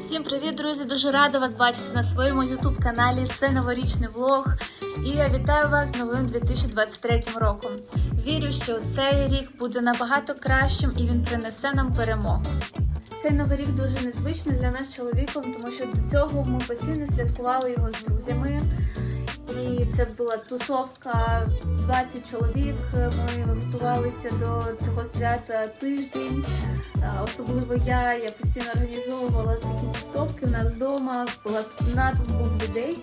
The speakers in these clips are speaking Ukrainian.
Всім привіт, друзі! Дуже рада вас бачити на своєму ютуб-каналі. Це новорічний влог. І я вітаю вас з новим 2023 роком. Вірю, що цей рік буде набагато кращим і він принесе нам перемогу. Цей новий рік дуже незвичний для нас чоловіком, тому що до цього ми постійно святкували його з друзями. Це була тусовка 20 чоловік. Ми готувалися до цього свята тиждень. Особливо я, я постійно організовувала такі тусовки. У нас вдома була натовп людей.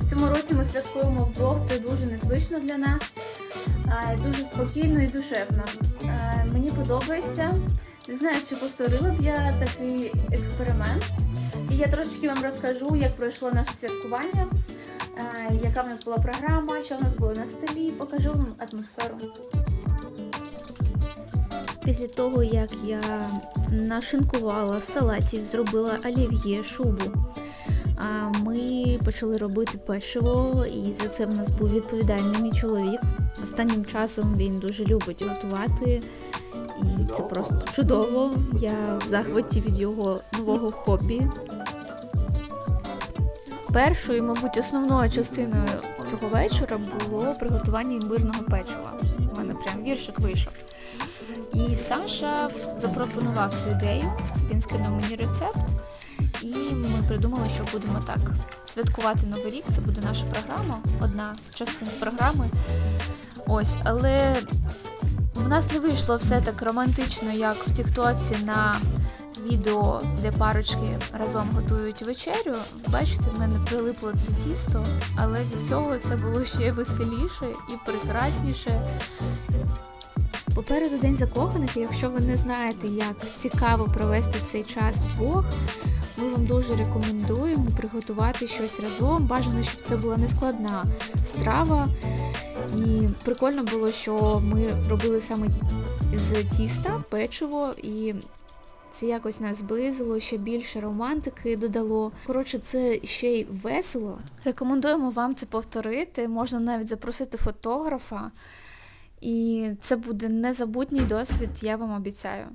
В цьому році ми святкуємо вдвох. Це дуже незвично для нас, дуже спокійно і душевно. Мені подобається. Не знаю, чи повторила б я такий експеримент. І я трошечки вам розкажу, як пройшло наше святкування, е, яка в нас була програма, що в нас було на столі, покажу вам атмосферу. Після того, як я нашинкувала салатів, зробила олів'є, шубу, ми почали робити пешиво, і за це в нас був відповідальний мій чоловік. Останнім часом він дуже любить готувати, і це просто чудово. Я в захваті від його нового хобі. Першою, мабуть, основною частиною цього вечора було приготування імбирного печива. У мене прям віршик вийшов. І Саша запропонував цю ідею. Він скинув мені рецепт, і ми придумали, що будемо так святкувати Новий рік. Це буде наша програма, одна з частин програми. Ось, але в нас не вийшло все так романтично, як в Тіктоці на відео, де парочки разом готують вечерю. Бачите, в мене прилипло це тісто, але від цього це було ще веселіше і прекрасніше. Попереду день закоханих, і якщо ви не знаєте, як цікаво провести цей час вдвох, ми вам дуже рекомендуємо приготувати щось разом. Бажано, щоб це була нескладна страва. І прикольно було, що ми робили саме з тіста печиво, і це якось нас зблизило, ще більше романтики додало. Коротше, це ще й весело. Рекомендуємо вам це повторити. Можна навіть запросити фотографа. І це буде незабутній досвід, я вам обіцяю.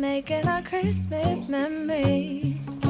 Making our Christmas memories.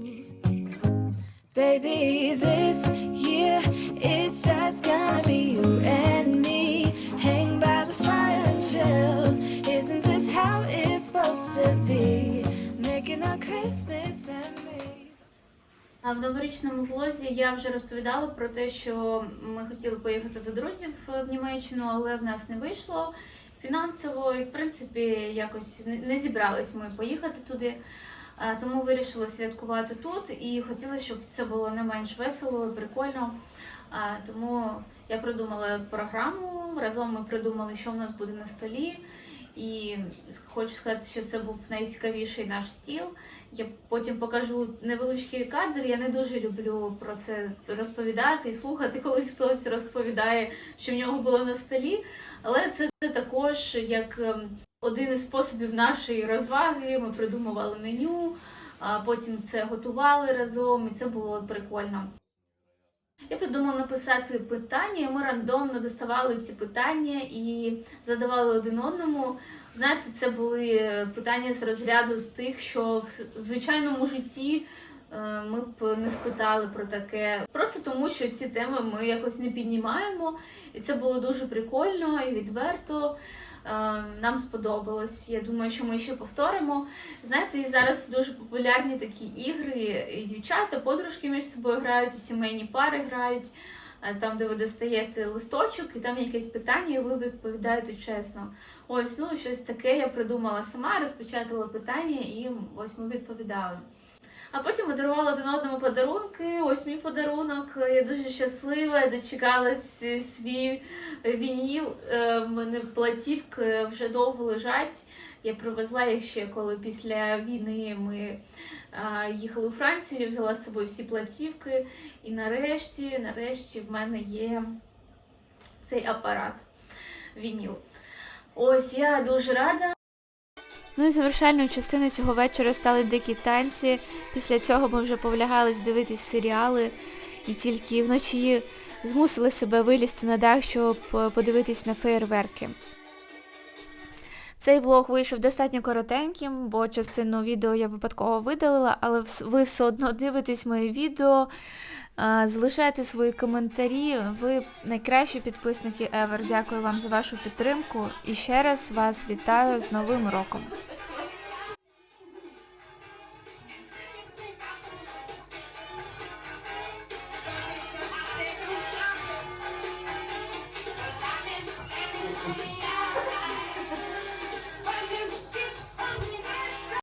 Baby, this year it's just gonna be you and me. Hang by the fire and chill. Isn't this how it's supposed to be? Making our Christmas memories. А в новорічному влозі я вже розповідала про те, що ми хотіли поїхати до друзів в Німеччину, але в нас не вийшло фінансово, і в принципі якось не зібрались ми поїхати туди. А, Тому вирішили святкувати тут і хотіли, щоб це було не менш весело і прикольно. Тому я придумала програму. Разом ми придумали, що в нас буде на столі. І хочу сказати, що це був найцікавіший наш стіл. Я потім покажу невеличкий кадр. Я не дуже люблю про це розповідати і слухати, коли хтось розповідає, що в нього було на столі. Але це також як ем, один із способів нашої розваги. Ми придумували меню, а потім це готували разом, і це було прикольно. Я придумала написати питання, і ми рандомно доставали ці питання і задавали один одному. Знаєте, це були питання з розряду тих, що в звичайному житті е, ми б не спитали про таке. Просто тому, що ці теми ми якось не піднімаємо. І це було дуже прикольно і відверто. Е, Нам сподобалось. Я думаю, що ми ще повторимо. Знаєте, і зараз дуже популярні такі ігри. І дівчата, подружки між собою грають, і сімейні пари грають. е, Там, де ви достаєте листочок, і там якесь питання, і ви відповідаєте чесно. Ось, ну щось таке я придумала сама, розпечатала питання, і ось ми відповідали. А потім ми дарували один одному подарунки. Ось мій подарунок. Я дуже щаслива, я дочекалась е, свій вініл. Е, мене платівки вже довго лежать. Я привезла їх ще коли після війни ми їхали у Францію. Я взяла з собою всі платівки. І нарешті, нарешті, в мене є цей апарат вініл. Ось я дуже рада. Ну і завершальною частиною цього вечора стали дикі танці. Після цього ми вже повлягались дивитись серіали і тільки вночі змусили себе вилізти на дах, щоб е, подивитись на феєрверки. Цей влог вийшов достатньо коротеньким, бо частину відео я випадково видалила, але ви все одно дивитесь моє відео, залишайте свої коментарі. Ви найкращі підписники ever. Дякую вам за вашу підтримку і ще раз вас вітаю з Новим роком.